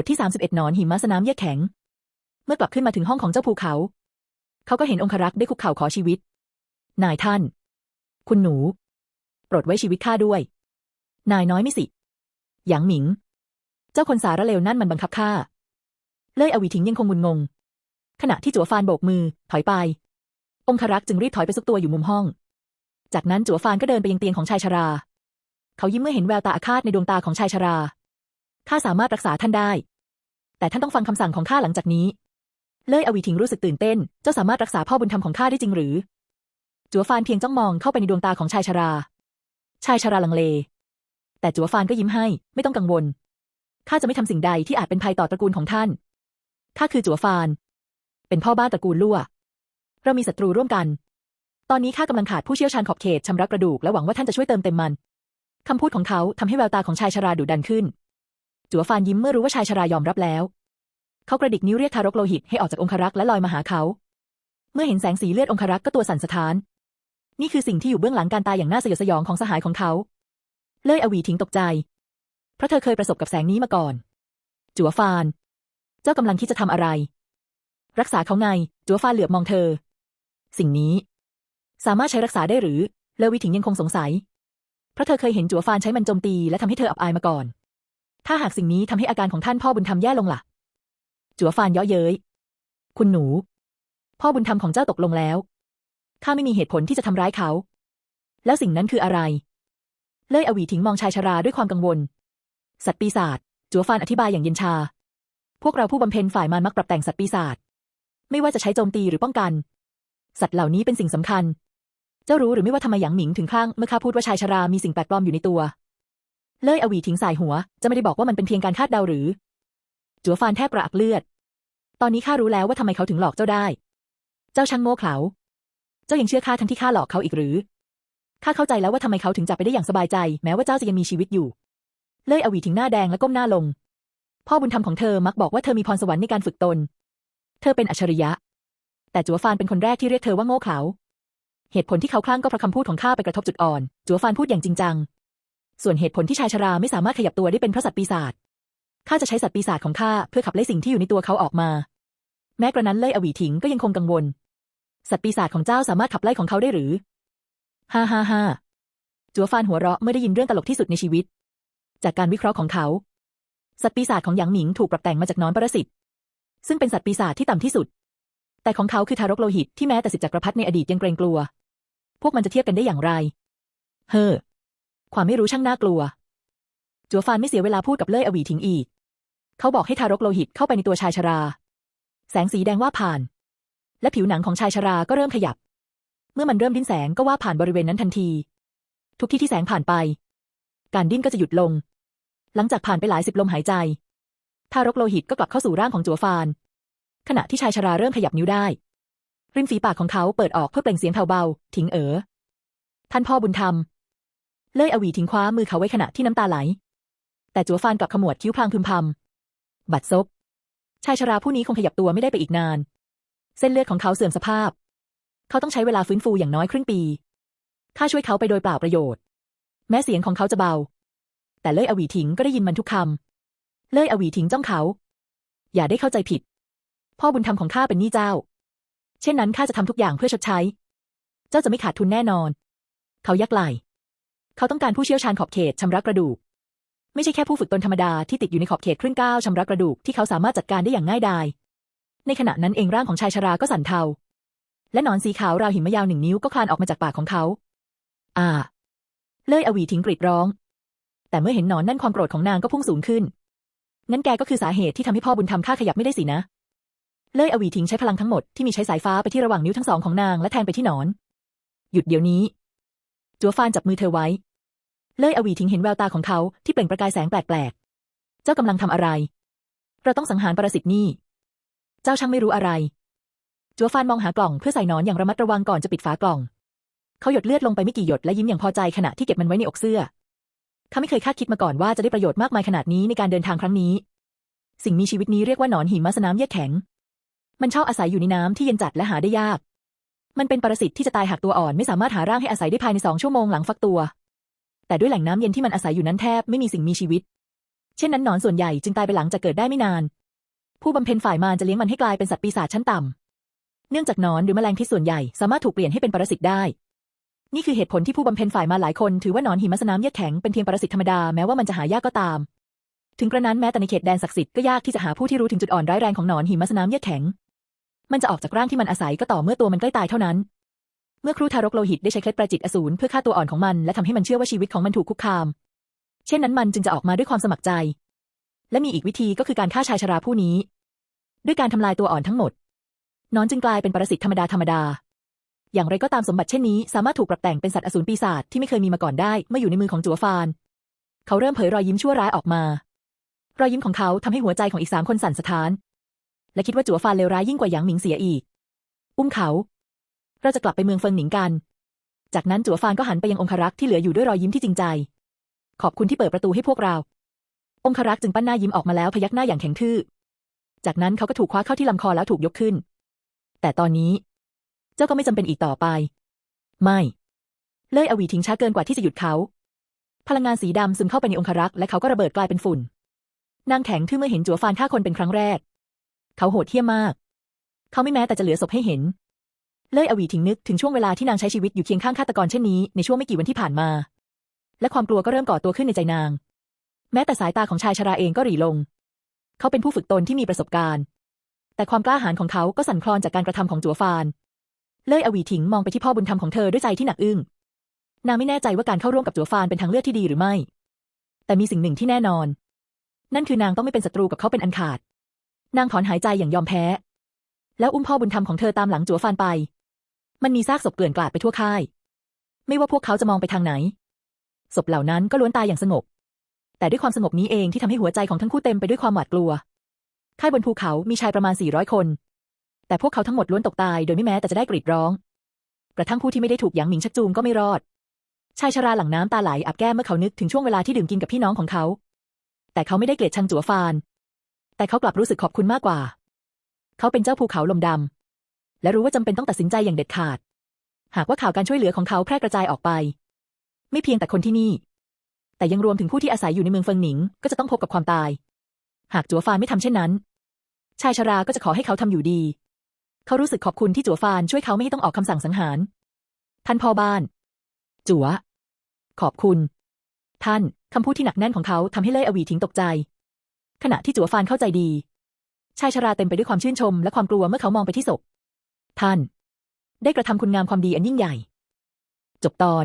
บทที่ 31หนอนหิมะสนามเยือกแข็ง เมื่อกลับขึ้นมาถึงห้องของเจ้าภูเขา เขาก็เห็นองครักษ์ได้คุกเข่าขอชีวิต นายท่าน คุณหนู โปรดไว้ชีวิตข้าด้วย นายน้อยไม่สิ หยางหมิง เจ้าคนสารเลวนั่นมันบังคับข้า เล่ยอวีถิงยังคงมุนงง ขณะที่จัวฟานโบกมือ ถอยไป องครักษ์จึงรีบถอยไปซุกตัวอยู่มุมห้อง จากนั้นจัวฟานก็เดินไปยังเตียงของชายชรา เขายิ้มเมื่อเห็นแววตาอาฆาตในดวงตาของชายชรา ข้าสามารถรักษาท่านได้ แต่ท่านต้องฟังคำสั่งของข้าหลังจากนี้ เล่ยอวีถิงรู้สึกตื่นเต้น เจ้าสามารถรักษาพ่อบุญธรรมของข้าได้จริงหรือ จัวฟานเพียงจ้องมองเข้าไปในดวงตาของชายชรา ชายชราลังเล แต่จัวฟานก็ยิ้มให้ ไม่ต้องกังวล ข้าจะไม่ทำสิ่งใดที่อาจเป็นภัยต่อตระกูลของท่าน ข้าคือจัวฟาน เป็นพ่อบ้านตระกูลลั่ว เรามีศัตรูร่วมกัน ตอนนี้ข้ากำลังขาดผู้เชี่ยวชาญขอบเขตชำระกระดูกและหวังว่าท่านจะช่วยเติมเต็มมันคำพูดของเขาทำให้แววตาของชายชราดุดันขึ้น จัวฟานยิ้มเมื่อรู้ว่าชายชรายอมรับแล้ว เขากระดิกนิ้วเรียกทารกโลหิตให้ออกจากองครักษ์และลอยมาหาเขา เมื่อเห็นแสงสีเลือดองครักษ์ก็ตัวสั่นสะท้าน นี่คือสิ่งที่อยู่เบื้องหลังการตายอย่างน่าสยดสยองของสหายของเขา เล่ยอวีทิ้งตกใจ เพราะเธอเคยประสบกับแสงนี้มาก่อน จัวฟาน เจ้ากำลังคิดจะทำอะไร รักษาเขาไง จัวฟานเหลือบมองเธอ สิ่งนี้ สามารถใช้รักษาได้หรือ เลวิถิงยังคงสงสัย เพราะเธอเคยเห็นจัวฟานใช้มันโจมตีและทำให้เธออับอายมาก่อน ถ้าหากสิ่งนี้ทำให้อาการของท่านพ่อบุญธรรมแย่ลงล่ะ จัวฟานเย้อเย้ย คุณหนู พ่อบุญธรรมของเจ้าตกลงแล้ว ข้าไม่มีเหตุผลที่จะทำร้ายเขา แล้วสิ่งนั้นคืออะไร เล่ยอวีถิงมองชายชราด้วยความกังวล สัตว์ปีศาจ จัวฟานอธิบายอย่างเย็นชา พวกเราผู้บำเพ็ญฝ่ายมารมักปรับแต่งสัตว์ปีศาจ ไม่ว่าจะใช้โจมตีหรือป้องกัน สัตว์เหล่านี้เป็นสิ่งสำคัญ เจ้ารู้หรือไม่ว่าทำไมหยางหมิงถึงคลั่งเมื่อข้าพูดว่าชายชรามีสิ่งแปลกปลอมอยู่ในตัว เล่ยอวีทิ้งสายหัว จะไม่ได้บอกว่ามันเป็นเพียงการคาดเดาหรือ จัวฟานแทบกระอักเลือด ตอนนี้ข้ารู้แล้วว่าทำไมเขาถึงหลอกเจ้าได้ เจ้าช่างโง่เขลา เจ้ายังเชื่อข้าทั้งที่ข้าหลอกเขาอีกหรือ ข้าเข้าใจแล้วว่าทำไมเขาถึงจับไปได้อย่างสบายใจ แม้ว่าเจ้าจะยังมีชีวิตอยู่ เล่ยอวีทิ้งหน้าแดงและก้มหน้าลง พ่อบุญธรรมของเธอมักบอกว่าเธอมีพรสวรรค์ในการฝึกตน เธอเป็นอัจฉริยะ แต่จัวฟานเป็นคนแรกที่เรียกเธอว่าโง่เขลาเหตุผลที่เขาคลั่งก็เพราะคำพูดของข้าไปกระทบจุดอ่อน จัวฟานพูดอย่างจริงจัง ส่วนเหตุผลที่ชายชราไม่สามารถขยับตัวได้เป็นเพราะสัตว์ปีศาจข้าจะใช้สัตว์ปีศาจของข้าเพื่อขับไล่สิ่งที่อยู่ในตัวเขาออกมา แม้กระนั้นเล่ยอวีถิงก็ยังคงกังวล สัตว์ปีศาจของเจ้าสามารถขับไล่ของเขาได้หรือฮ่าฮ่าฮ่าจัวฟานหัวเราะเมื่อได้ยินเรื่องตลกที่สุดในชีวิต จากการวิเคราะห์ของเขา สัตว์ปีศาจของหยางหมิงถูกปรับแต่งมาจากนอนปรสิตซึ่งเป็นสัตว์ปีศาจที่ต่ำที่สุด แต่ของเขาคือทารกโลหิตที่แม้แต่สิทธิจักรพรรดิในอดีตยังเกรงกลัว พวกมันจะเทียบกันได้อย่างไร เฮ้อ ความไม่รู้ช่างน่ากลัว จัวฟานไม่เสียเวลาพูดกับเล่ยอวีทิ้งอีก เขาบอกให้ทารกโลหิตเข้าไปในตัวชายชรา แสงสีแดงว่าผ่าน และผิวหนังของชายชราก็เริ่มขยับ เมื่อมันเริ่มดิ้นแสงก็ว่าผ่านบริเวณนั้นทันที ทุกที่ที่แสงผ่านไป การดิ้นก็จะหยุดลง หลังจากผ่านไปหลายสิบลมหายใจ ทารกโลหิตก็กลับเข้าสู่ร่างของจัวฟาน ขณะที่ชายชราเริ่มขยับนิ้วได้ ริมฝีปากของเขาเปิดออกเพื่อเปล่งเสียงแผ่วเบาถิงเอ๋อท่านพ่อบุญธรรม เล่ยอวีทิ้งคว้ามือเขาไว้ขณะที่น้ำตาไหล แต่จัวฟานกลับขมวดคิ้วพลางพึมพำบัดซบ ชายชราผู้นี้คงขยับตัวไม่ได้ไปอีกนาน เส้นเลือดของเขาเสื่อมสภาพ เขาต้องใช้เวลาฟื้นฟูอย่างน้อยครึ่งปี ข้าช่วยเขาไปโดยเปล่าประโยชน์ แม้เสียงของเขาจะเบา แต่เล่ยอวีทิ้งก็ได้ยินมันทุกคำเล่ยอวีทิ้งจ้องเขา อย่าได้เข้าใจผิด พ่อบุญธรรมของข้าเป็นหนี้เจ้า เช่นนั้นข้าจะทำทุกอย่างเพื่อชดใช้ เจ้าจะไม่ขาดทุนแน่นอน เขายักไหล่ เขาต้องการผู้เชี่ยวชาญขอบเขตชำระกระดูก ไม่ใช่แค่ผู้ฝึกตนธรรมดาที่ติดอยู่ในขอบเขตครึ่งก้าวชำระกระดูกที่เขาสามารถจัดการได้อย่างง่ายดาย ในขณะนั้นเองร่างของชายชราก็สั่นเทา และหนอนสีขาวราวหิมะยาวหนึ่งนิ้วก็คลานออกมาจากปากของเขา อ่า เล่ยอวีทิ้งกรีดร้อง แต่เมื่อเห็นหนอนนั่นความโกรธของนางก็พุ่งสูงขึ้นงั้นแกก็คือสาเหตุที่ทำให้พ่อบุญธรรมข้าขยับไม่ได้สินะ เล่ยอวีทิ้งใช้พลังทั้งหมดที่มีใช้สายฟ้าไปที่ระหว่างนิ้วทั้งสองของนางและแทงไปที่หนอน หยุดเดี๋ยวนี้ จัวฟานจับมือเธอไว้ เล่ยอวีทิ้งเห็นแววตาของเขาที่เปล่งประกายแสงแปลกๆ เจ้ากำลังทำอะไร เราต้องสังหารปรสิตนี่ เจ้าช่างไม่รู้อะไร จัวฟานมองหากล่องเพื่อใส่หนอนอย่างระมัดระวังก่อนจะปิดฝากล่อง เขาหยดเลือดลงไปไม่กี่หยดและยิ้มอย่างพอใจขณะที่เก็บมันไว้ในอกเสื้อ เขาไม่เคยคาดคิดมาก่อนว่าจะได้ประโยชน์มากมายขนาดนี้ในการเดินทางครั้งนี้ สิ่งมีชีวิตนี้เรียกว่าหนอนหิมะสนามเยือกแข็ง มันชอบอาศัยอยู่ในน้ำที่เย็นจัดและหาได้ยากมันเป็นปรสิตที่จะตายหากตัวอ่อนไม่สามารถหาร่างให้อาศัยได้ภายในสองชั่วโมงหลังฟักตัว แต่ด้วยแหล่งน้ำเย็นที่มันอาศัยอยู่นั้นแทบไม่มีสิ่งมีชีวิต เช่นนั้นหนอนส่วนใหญ่จึงตายไปหลังจากเกิดได้ไม่นาน ผู้บำเพ็ญฝ่ายมารจะเลี้ยงมันให้กลายเป็นสัตว์ปีศาจชั้นต่ำเนื่องจากหนอนหรือแมลงพิษส่วนใหญ่สามารถถูกเปลี่ยนให้เป็นปรสิตได้ นี่คือเหตุผลที่ผู้บำเพ็ญฝ่ายมารหลายคนถือว่าหนอนหิมะสนามเยือกแข็งเป็นเพียงปรสิตธรรมดาแม้ว่ามันจะหายากก็ตาม ถึงกระนั้นแม้แต่ในเขตแดนศักดิ์สิทธิ์ก็ยากที่จะหาผู้ที่รู้ถึงจุดอ่อนร้ายแรงของหนอนหิมะสนามเยือกแข็ง มันจะออกจากร่างที่มันอาศัยก็ต่อเมื่อตัวมันใกล้ตายเท่านั้น เมื่อครูทารกโลหิตได้ใช้เคล็ดประจิตอสูรเพื่อฆ่าตัวอ่อนของมันและทำให้มันเชื่อว่าชีวิตของมันถูกคุกคาม เช่นนั้นมันจึงจะออกมาด้วยความสมัครใจ และมีอีกวิธีก็คือการฆ่าชายชราผู้นี้ ด้วยการทำลายตัวอ่อนทั้งหมดนอนจึงกลายเป็นปรสิตธรรมดาธรรมดา อย่างไรก็ตามสมบัติเช่นนี้สามารถถูกปรับแต่งเป็นสัตว์อสูรปีศาจที่ไม่เคยมีมาก่อนได้เมื่ออยู่ในมือของจัวฟาน เขาเริ่มเผยรอยยิ้มชั่วร้ายออกมา รอยยิ้มของเขาทำให้หัวใจของอีกสามคนสั่นสะท้าน และคิดว่าจัวฟานเลวร้ายยิ่งกว่าหยางหมิงเสียอีก อุ้มเขา เราจะกลับไปเมืองเฟิงหนิงกัน จากนั้นจัวฟานก็หันไปยังองครักษ์ที่เหลืออยู่ด้วยรอยยิ้มที่จริงใจ ขอบคุณที่เปิดประตูให้พวกเรา องครักษ์จึงปั้นหน้ายิ้มออกมาแล้วพยักหน้าอย่างแข็งทื่อ จากนั้นเขาก็ถูกคว้าเข้าที่ลำคอแล้วถูกยกขึ้น แต่ตอนนี้ เจ้าก็ไม่จำเป็นอีกต่อไป ไม่ เล่ยอวีทิ้งช้าเกินกว่าที่จะหยุดเขา พลังงานสีดำซึมเข้าไปในองครักษ์และเขาก็ระเบิดกลายเป็นฝุ่น นางแข็งทื่อเมื่อเห็นจัวฟานฆ่าคนเป็นครั้งแรก เขาโหดเหี้ยมมาก เขาไม่แม้แต่จะเหลือศพให้เห็น เล่ยอวีทิ้งนึกถึงช่วงเวลาที่นางใช้ชีวิตอยู่เคียงข้างฆาตกรเช่นนี้ในช่วงไม่กี่วันที่ผ่านมา และความกลัวก็เริ่มก่อตัวขึ้นในใจนาง แม้แต่สายตาของชายชราเองก็หรี่ลง เขาเป็นผู้ฝึกตนที่มีประสบการณ์ แต่ความกล้าหาญของเขาก็สั่นคลอนจากการกระทำของจัวฟาน เล่ยอวีถิงมองไปที่พ่อบุญธรรมของเธอด้วยใจที่หนักอึ้งนางไม่แน่ใจว่าการเข้าร่วมกับจัวฟานเป็นทางเลือกที่ดีหรือไม่ แต่มีสิ่งหนึ่งที่แน่นอน นั่นคือนางต้องไม่เป็นศัตรูกับเขาเป็นอันขาด นางถอนหายใจอย่างยอมแพ้ แล้วอุ้มพ่อบุญธรรมของเธอตามหลังจัวฟานไป มันมีซากศพเกลื่อนกลาดไปทั่วค่าย ไม่ว่าพวกเขาจะมองไปทางไหน ศพเหล่านั้นก็ล้วนตายอย่างสงบ แต่ด้วยความสงบนี้เองที่ทำให้หัวใจของทั้งคู่เต็มไปด้วยความหวาดกลัว ค่ายบนภูเขามีชายประมาณ 400 คน แต่พวกเขาทั้งหมดล้วนตกตายโดยไม่แม้แต่จะได้กรีดร้อง กระทั่งผู้ที่ไม่ได้ถูกหยางหมิงชักจูงก็ไม่รอด ชายชราหลังน้ำตาไหลอับแก้มเมื่อเขานึกถึงช่วงเวลาที่ดื่มกินกับพี่น้องของเขา แต่เขาไม่ได้เกลียดชังจัวฟาน แต่เขากลับรู้สึกขอบคุณมากกว่า เขาเป็นเจ้าภูเขาลมดำ และรู้ว่าจำเป็นต้องตัดสินใจอย่างเด็ดขาด หากว่าข่าวการช่วยเหลือของเขาแพร่กระจายออกไป ไม่เพียงแต่คนที่นี่ แต่ยังรวมถึงผู้ที่อาศัยอยู่ในเมืองเฟิงหนิง ก็จะต้องพบกับความตาย หากจัวฟานไม่ทำเช่นนั้น ชายชราก็จะขอให้เขาทำอยู่ดี เขารู้สึกขอบคุณที่จัวฟานช่วยเขาไม่ให้ต้องออกคำสั่งสังหาร ท่านพ่อบ้าน จัว ขอบคุณ ท่านคำพูดที่หนักแน่นของเขาทำให้เล่ยอวีทิ้งตกใจ ขณะที่จัวฟานเข้าใจดีชายชราเต็มไปด้วยความชื่นชมและความกลัวเมื่อเขามองไปที่ศพ ท่าน ได้กระทำคุณงามความดีอันยิ่งใหญ่ จบตอน